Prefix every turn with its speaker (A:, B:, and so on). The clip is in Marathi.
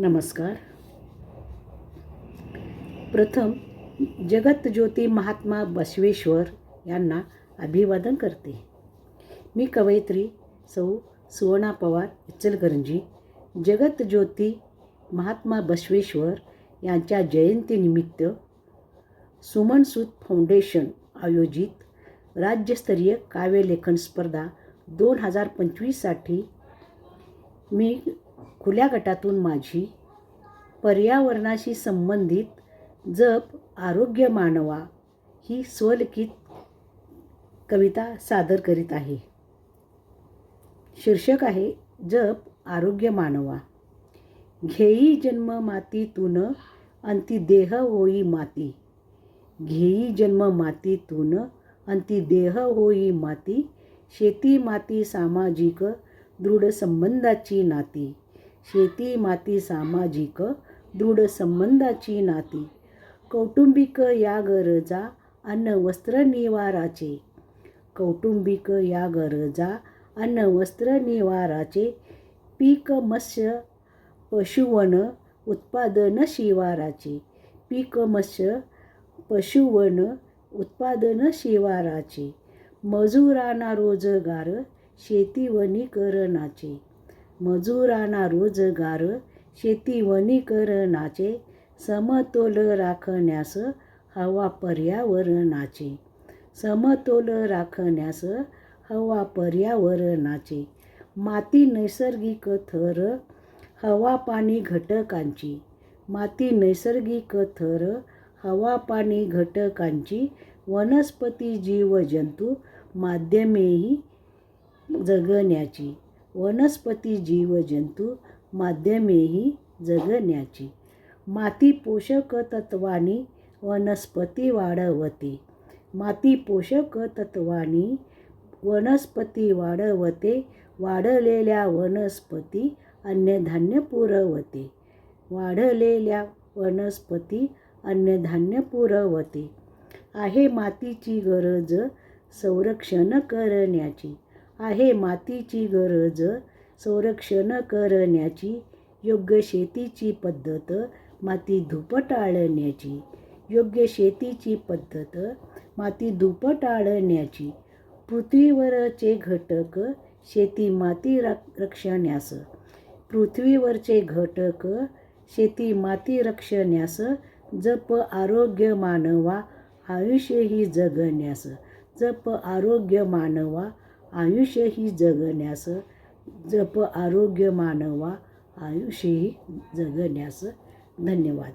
A: नमस्कार. प्रथम जगतज्योती महात्मा बसवेश्वर यांना अभिवादन करते. मी कवयित्री सौ सुवर्णा पवार इचलकरंजी जगतज्योती महात्मा बसवेश्वर यांच्या जयंतीनिमित्त सुमनसूत फाउंडेशन आयोजित राज्यस्तरीय काव्यलेखन स्पर्धा दोन हजार पंचवीससाठी मी खुल्या गटातून माझी पर्यावरणाशी संबंधित जप आरोग्य मानवा ही स्वलिखित कविता सादर करीत आहे. शीर्षक आहे जप आरोग्य मानवा. घेई जन्म मातीतून अंती देह होई माती. घेई जन्म मातीतून अंती देह होई माती. शेती माती सामाजिक दृढ संबंधाची नाती. शेती माती सामाजिक दृढ संबंधाची नाती. कौटुंबिक या गरजा अन्न वस्त्र निवाराचे. कौटुंबिक या गरजा अन्न वस्त्र निवाराचे. पीक मत्स्य पशुवन उत्पादन शिवाराचे. पीक मत्स्य पशुवन उत्पादन शिवाराचे. मजुरांना रोजगार शेती वनीकरणाची मजुरांना रोजगार शेती वनीकरणाचे समतोल राखण्यास हवा पर्यावरणाचे समतोल राखण्यास हवा पर्यावरणाचे माती नैसर्गिक थर हवा पाणी घटकांची. माती नैसर्गिक थर हवा पाणी घटकांची. वनस्पती जीवजंतू माध्यमेही जगण्याची. वनस्पती जीवजंतू माध्यमेही जगण्याची. माती पोषक तत्वानी वनस्पती वाढवते. माती पोषक तत्वानी वनस्पती वाढवते. वाढलेल्या वनस्पती अन्नधान्य पुरवते. वाढलेल्या वनस्पती अन्नधान्य पुरवते. आहे मातीची गरज संरक्षण करण्याची. आहे मातीची गरज. संरक्षण करण्याची योग्य शेतीची पद्धत. माती धूप टाळण्याची योग्य शेतीची पद्धत. माती धूप टाळण्याची पृथ्वीवरचे घटक. शेती माती रक्षण्यास. पृथ्वीवरचे घटक. शेती माती रक्षण्यास. जप आरोग्य मानवा. आयुष्यही जगण्यास. जप आरोग्य मानवा. आयुष्य ही जगण्यास जप आरोग्य मानवा आयुष्य ही जगण्यास धन्यवाद.